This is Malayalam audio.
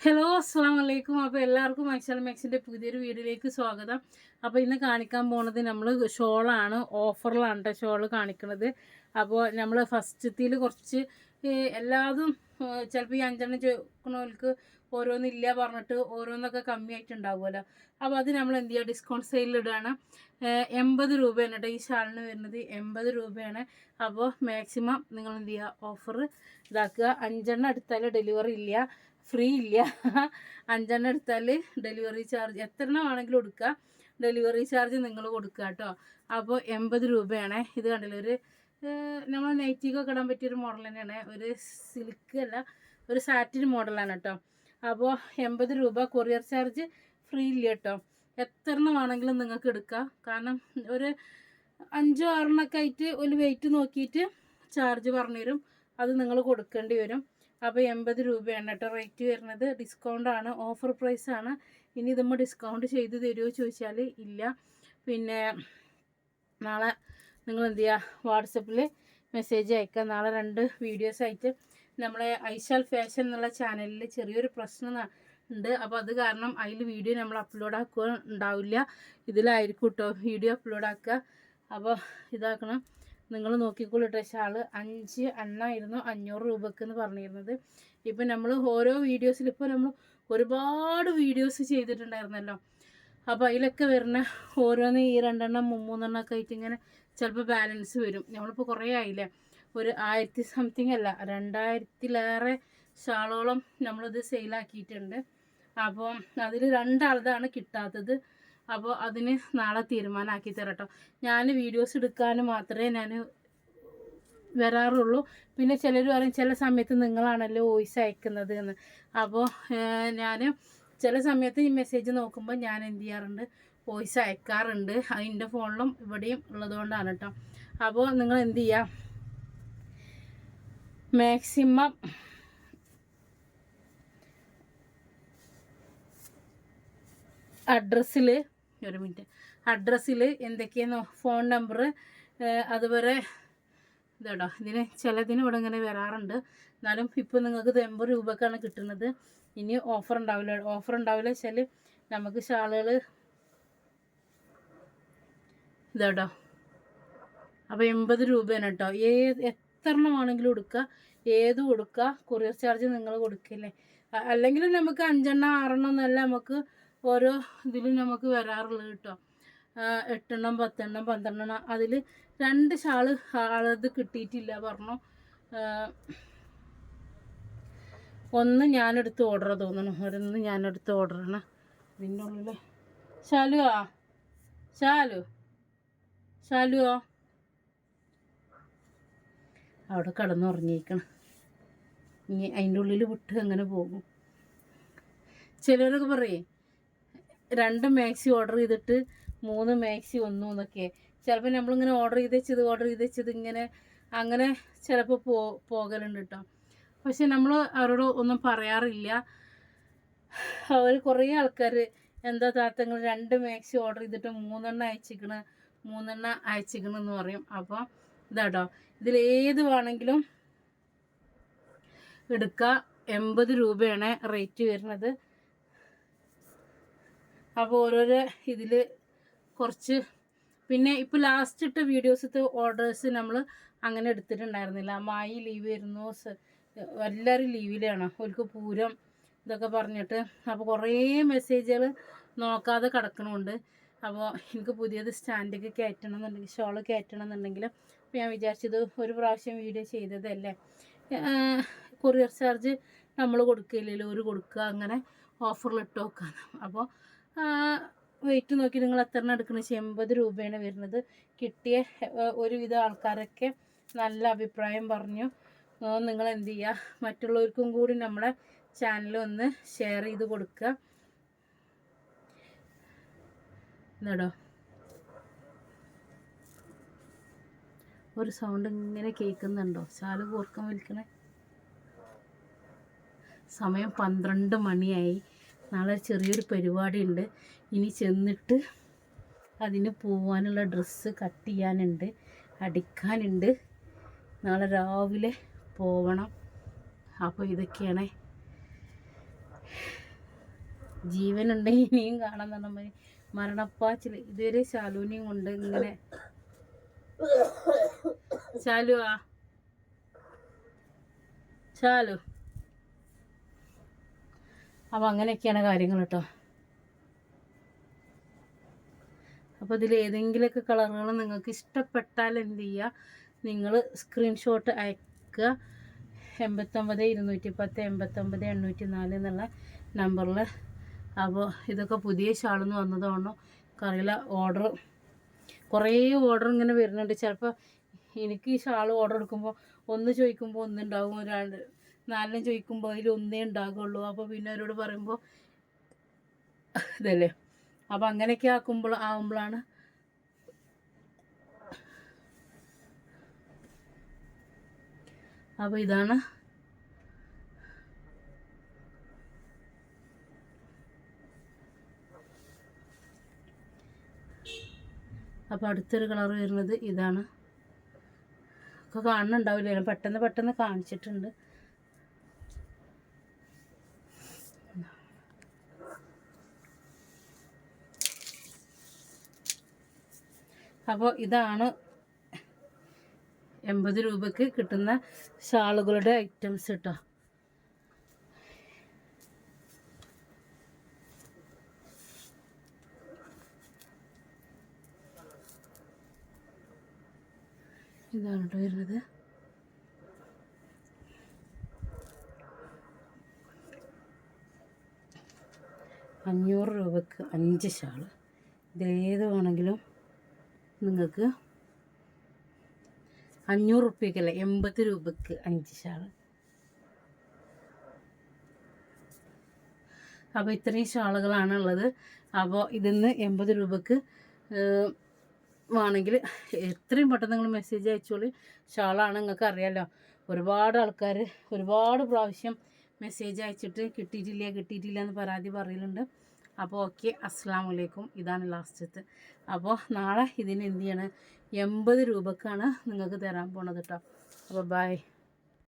ഹലോ അസ്സാം വലൈക്കും അപ്പോൾ എല്ലാവർക്കും മൈസാൽ മാക്സിന്റെ പുതിയൊരു വീഡിയോയിലേക്ക് സ്വാഗതം. അപ്പോൾ ഇന്ന് കാണിക്കാൻ പോണത് നമ്മൾ ഷോളാണ് ഓഫറിലാണ് കേട്ടോ ഷോൾ കാണിക്കുന്നത് അപ്പോൾ നമ്മൾ ഫസ്റ്റത്തിൽ കുറച്ച് എല്ലാതും ചിലപ്പോൾ ഈ അഞ്ചെണ്ണം ചോദിക്കണവർക്ക് ഓരോന്നില്ല പറഞ്ഞിട്ട് ഓരോന്നൊക്കെ കമ്മിയായിട്ടുണ്ടാവുമല്ലോ. അപ്പോൾ അത് നമ്മൾ എന്ത് ചെയ്യുക? ഡിസ്കൗണ്ട് സെയിലിടുകയാണ് എൺപത് രൂപയാണ് കേട്ടോ ഈ ഷാളിന് വരുന്നത്. എൺപത് രൂപയാണ്. അപ്പോൾ മാക്സിമം നിങ്ങൾ എന്ത് ചെയ്യുക? ഓഫർ ഇതാക്കുക. അഞ്ചെണ്ണം എടുത്താൽ ഡെലിവറി ഇല്ല. ഫ്രീ ഇല്ല. അഞ്ചെണ്ണം എടുത്താൽ ഡെലിവറി ചാർജ് എത്ര എണ്ണം ആണെങ്കിലും കൊടുക്കുക. ഡെലിവറി ചാർജ് നിങ്ങൾ കൊടുക്കുക കേട്ടോ. അപ്പോൾ എൺപത് രൂപയാണ്. ഇത് കണ്ടില്ല? ഒരു നമ്മൾ നൈറ്റിക്കൊക്കെ ഇടാൻ പറ്റിയൊരു മോഡൽ തന്നെയാണ്. ഒരു സിൽക്ക് അല്ല ഒരു സാറ്റിൻ മോഡലാണ് കേട്ടോ അപ്പോൾ എൺപത് രൂപ കൊറിയർ ചാർജ് ഫ്രീ ഇല്ല കേട്ടോ എത്ര വേണമെങ്കിലും നിങ്ങൾക്ക് എടുക്കാം. കാരണം ഒരു അഞ്ചോ ആറെണ്ണൊക്കെ ആയിട്ട് ഒരു വെയിറ്റ് നോക്കിയിട്ട് ചാർജ് പറഞ്ഞു തരും. അത് നിങ്ങൾ കൊടുക്കേണ്ടി വരും. അപ്പോൾ എൺപത് രൂപയാണ് കേട്ടോ റേറ്റ് വരുന്നത്. ഡിസ്കൗണ്ടാണ് ഓഫർ പ്രൈസാണ് ഇനി ഇതുമ്പോൾ ഡിസ്കൗണ്ട് ചെയ്ത് തരുമോ ചോദിച്ചാൽ ഇല്ല. പിന്നെ നാളെ നിങ്ങൾ എന്ത് ചെയ്യുക വാട്സപ്പിൽ മെസ്സേജ് അയക്കുക നാളെ രണ്ട് വീഡിയോസ് ആയിട്ട് നമ്മളെ ഐശാൽ ഫാഷൻ എന്നുള്ള ചാനലിൽ ചെറിയൊരു പ്രശ്നം ഉണ്ട്. അപ്പോൾ അത് കാരണം അതിൽ വീഡിയോ നമ്മൾ അപ്ലോഡ് ആക്കുക ഉണ്ടാവില്ല. ഇതിലായിരിക്കും കേട്ടോ വീഡിയോ അപ്ലോഡ് ആക്കുക അപ്പോൾ ഇതാക്കണം. നിങ്ങൾ നോക്കിക്കൊള്ളിട്ട ഷാൾ. അഞ്ച് എണ്ണായിരുന്നു അഞ്ഞൂറ് രൂപക്ക് എന്ന് പറഞ്ഞിരുന്നത്. ഇപ്പം നമ്മൾ ഓരോ വീഡിയോസിൽ ഇപ്പോൾ നമ്മൾ ഒരുപാട് വീഡിയോസ് ചെയ്തിട്ടുണ്ടായിരുന്നല്ലോ. അപ്പോൾ അതിലൊക്കെ വരുന്ന ഓരോന്ന് ഈ രണ്ടെണ്ണം മൂന്നെണ്ണം ഒക്കെ ആയിട്ട് ഇങ്ങനെ ചിലപ്പോൾ ബാലൻസ് വരും. നമ്മളിപ്പോൾ കുറേ ആയില്ലേ? ഒരു ആയിരത്തി സംതിങ് അല്ല രണ്ടായിരത്തിലേറെ ഷാളോളം നമ്മളിത് സെയിലാക്കിയിട്ടുണ്ട് അപ്പോൾ അതിൽ രണ്ടാളതാണ് കിട്ടാത്തത്. അപ്പോൾ അതിന് നാളെ തീരുമാനമാക്കി തരട്ടോ. ഞാൻ വീഡിയോസ് എടുക്കാൻ മാത്രമേ ഞാൻ വരാറുള്ളൂ. പിന്നെ ചിലർ പറയും ചില സമയത്ത് നിങ്ങളാണല്ലോ വോയിസ് അയക്കുന്നത് എന്ന്. അപ്പോൾ ഞാൻ ചില സമയത്ത് ഈ മെസ്സേജ് നോക്കുമ്പോൾ ഞാൻ എന്ത് ചെയ്യാറുണ്ട്? വോയിസ് അയക്കാറുണ്ട്. അതിന്റെ ഫോണിലും ഇവിടെയും ഉള്ളതുകൊണ്ടാണ് കേട്ടോ അപ്പോൾ നിങ്ങൾ എന്ത് ചെയ്യുക മാക്സിമം അഡ്രസ്സിൽ ഒരു മിനിറ്റ് അഡ്രസ്സിൽ എന്തൊക്കെയാണോ ഫോൺ നമ്പർ അതുപോലെ ഇതാടോ ഇതിന് ചിലതിന് ഇവിടെ ഇങ്ങനെ വരാറുണ്ട്. എന്നാലും ഇപ്പോൾ നിങ്ങൾക്ക് ഇത് എൺപത് രൂപക്കാണ് കിട്ടുന്നത്. ഇനി ഓഫർ ഉണ്ടാവില്ല. ഓഫർ ഉണ്ടാവില്ല വെച്ചാൽ നമുക്ക് ഷാളുകൾ ഇതാട്ടോ. അപ്പോൾ എൺപത് രൂപയാണ് കേട്ടോ. ഏത് എത്ര ആണെങ്കിലും കൊടുക്കുക ഏത് കൊടുക്കുക കൊറിയർ ചാർജ് നിങ്ങൾ കൊടുക്കില്ലേ? അല്ലെങ്കിൽ നമുക്ക് അഞ്ചെണ്ണം ആറെണ്ണം എന്നല്ല നമുക്ക് ഓരോ ഇതിലും നമുക്ക് വരാറുള്ളത് കേട്ടോ. എട്ടെണ്ണം പത്തെണ്ണം പന്ത്രണ്ടെണ്ണം. അതിൽ രണ്ട് ഷാൾ ആളത് കിട്ടിയിട്ടില്ല പറഞ്ഞു. ഒന്ന് ഞാനെടുത്ത് ഓർഡർ തോന്നണം. ഒരൊന്ന് ഞാനെടുത്ത് ഓർഡർ ആണ്. ഇതിന്റെ ഉള്ളിൽ ശാലുവാ. ശാലു. ശാലുവോ? അവിടെ കിടന്നുറങ്ങിയിരിക്കണം. ഇനി അതിന്റെ ഉള്ളിൽ വിട്ട് അങ്ങനെ പോകും. ചിലവരൊക്കെ പറയേ രണ്ട് മാക്സി ഓർഡർ ചെയ്തിട്ട് മൂന്ന് മാക്സി ഒന്നു എന്നൊക്കെ. ചിലപ്പോൾ നമ്മളിങ്ങനെ ഓർഡർ ചെയ്ത് വെച്ചത് ഓർഡർ ചെയ്ത് വെച്ചത് ഇങ്ങനെ അങ്ങനെ ചിലപ്പോൾ പോ പോകലുണ്ട് കേട്ടോ പക്ഷെ നമ്മൾ അവരോട് ഒന്നും പറയാറില്ല. അവർ കുറേ ആൾക്കാർ എന്താ താത്തങ്ങൾ രണ്ട് മാക്സി ഓർഡർ ചെയ്തിട്ട് മൂന്നെണ്ണം അയച്ചിക്കണ് മൂന്നെണ്ണം അയച്ചിക്കണ് എന്ന് പറയും. അപ്പോൾ ഇതാട്ടോ. ഇതിൽ ഏത് വേണമെങ്കിലും എടുക്കുക എൺപത് രൂപയാണ് റേറ്റ് വരുന്നത്. അപ്പോൾ ഓരോരോ ഇതിൽ കുറച്ച് പിന്നെ ഇപ്പോൾ ലാസ്റ്റ് ഇട്ട വീഡിയോസത്തെ ഓർഡേഴ്സ് നമ്മൾ അങ്ങനെ എടുത്തിട്ടുണ്ടായിരുന്നില്ല. മായി ലീവ് വരുന്നു എല്ലാവരും ലീവിലാണ് അവർക്ക് പൂരം ഇതൊക്കെ പറഞ്ഞിട്ട് അപ്പോൾ കുറേ മെസ്സേജുകൾ നോക്കാതെ കിടക്കണമുണ്ട് അപ്പോൾ എനിക്ക് പുതിയത് സ്റ്റാൻഡൊക്കെ കയറ്റണം എന്നുണ്ടെങ്കിൽ ഷോൾ കയറ്റണം എന്നുണ്ടെങ്കിൽ ഞാൻ വിചാരിച്ചത് ഒരു പ്രാവശ്യം വീഡിയോ ചെയ്തതല്ലേ. കൊറിയർ ചാർജ് നമ്മൾ കൊടുക്കില്ലല്ലോ ഒരു കൊടുക്കുക അങ്ങനെ ഓഫറിൽ ഇട്ട് നോക്കാം. അപ്പോൾ വെയിറ്റ് നോക്കി നിങ്ങൾ എത്ര എണ്ണം വെച്ചാൽ എൺപത് രൂപയാണ് വരുന്നത്. കിട്ടിയ ഒരുവിധം ആൾക്കാരൊക്കെ നല്ല അഭിപ്രായം പറഞ്ഞു. നിങ്ങൾ എന്ത് ചെയ്യുക മറ്റുള്ളവർക്കും കൂടി നമ്മളെ ചാനൽ ഒന്ന് ഷെയർ ചെയ്ത് കൊടുക്കുക എന്നാടോ ഒരു സൗണ്ട് ഇങ്ങനെ കേൾക്കുന്നുണ്ടോ? ചാൽ കൂർക്കം വലിക്കണേ സമയം പന്ത്രണ്ട് മണിയായി. നാളെ ചെറിയൊരു പരിപാടി ഉണ്ട് ഇനി ചെന്നിട്ട് അതിന് പോവാനുള്ള ഡ്രസ്സ് കട്ട് ചെയ്യാനുണ്ട്. അടിക്കാനുണ്ട്. നാളെ രാവിലെ പോവണം. അപ്പോൾ ഇതൊക്കെയാണ്. ജീവനുണ്ടെങ്കിൽ ഇനിയും കാണാൻ പറഞ്ഞ മരണപ്പാച്ചിൽ ഇതുവരെ ശാലുവിനെയും കൊണ്ട് ഇങ്ങനെ ശാലു ആ. ശാലു. അപ്പം അങ്ങനെയൊക്കെയാണ് കാര്യങ്ങൾ കേട്ടോ അപ്പോൾ ഇതിൽ ഏതെങ്കിലുമൊക്കെ കളറുകൾ നിങ്ങൾക്ക് ഇഷ്ടപ്പെട്ടാൽ എന്ത് ചെയ്യുക നിങ്ങൾ സ്ക്രീൻഷോട്ട് അയക്കുക എൺപത്തൊമ്പത് ഇരുന്നൂറ്റി പത്ത് എൺപത്തൊമ്പത് എണ്ണൂറ്റി നാല് എന്നുള്ള നമ്പറിൽ. അപ്പോൾ ഇതൊക്കെ പുതിയ ഷാളെന്ന് വന്നതാണോ? കറിയില്ല ഓർഡർ കുറേ ഓർഡർ ഇങ്ങനെ വരുന്നുണ്ട്. ചിലപ്പോൾ എനിക്ക് ഈ ഷാൾ ഓർഡർ എടുക്കുമ്പോൾ ഒന്ന് ചോദിക്കുമ്പോൾ ഒന്നുണ്ടാവും രണ്ട് നാലെണ്ണം ചോദിക്കുമ്പോൾ അതിൽ ഒന്നേ ഉണ്ടാകുള്ളൂ അപ്പോൾ പിന്നെ അവരോട് പറയുമ്പോൾ ഇതല്ലേ? അപ്പം അങ്ങനെയൊക്കെ ആക്കുമ്പോൾ ആകുമ്പോഴാണ് അപ്പോൾ ഇതാണ്. അപ്പോൾ അടുത്തൊരു കളർ വരുന്നത് ഇതാണ്. ഒക്കെ കാണുന്നുണ്ടാവില്ല? പെട്ടെന്ന് പെട്ടെന്ന് കാണിച്ചിട്ടുണ്ട്. അപ്പോൾ ഇതാണ് എൺപത് രൂപയ്ക്ക് കിട്ടുന്ന ഷാളുകളുടെ ഐറ്റംസ് കേട്ടോ. ഇതാണ് വരുന്നത്. അഞ്ഞൂറ് രൂപക്ക് അഞ്ച് ഷാൾ. ഇതേത് വേണമെങ്കിലും നിങ്ങൾക്ക് അഞ്ഞൂറ് റുപ്യക്കല്ല എൺപത് രൂപക്ക് അഞ്ച് ഷാൾ. അപ്പോൾ ഇത്രയും ഷാളുകളാണ് ഉള്ളത് അപ്പോൾ ഇതിന്ന് എൺപത് രൂപക്ക് വേണമെങ്കിൽ എത്രയും പെട്ടെന്ന് നിങ്ങൾ മെസ്സേജ് അയച്ചോളി. ഷാളാണ് നിങ്ങൾക്ക് അറിയാലോ. ഒരുപാട് ആൾക്കാർ ഒരുപാട് പ്രാവശ്യം മെസ്സേജ് അയച്ചിട്ട് കിട്ടിയിട്ടില്ല കിട്ടിയിട്ടില്ല എന്ന് പരാതി പറയലുണ്ട്. അപ്പോൾ ഓക്കെ അസ്സാം വലൈക്കും ഇതാണ് ലാസ്റ്റത്തെ. അപ്പോൾ നാളെ ഇതിന് എന്ത് ചെയ്യണം? എൺപത് രൂപക്കാണ് നിങ്ങൾക്ക് തരാൻ പോണത് കേട്ടോ അപ്പോൾ ബൈ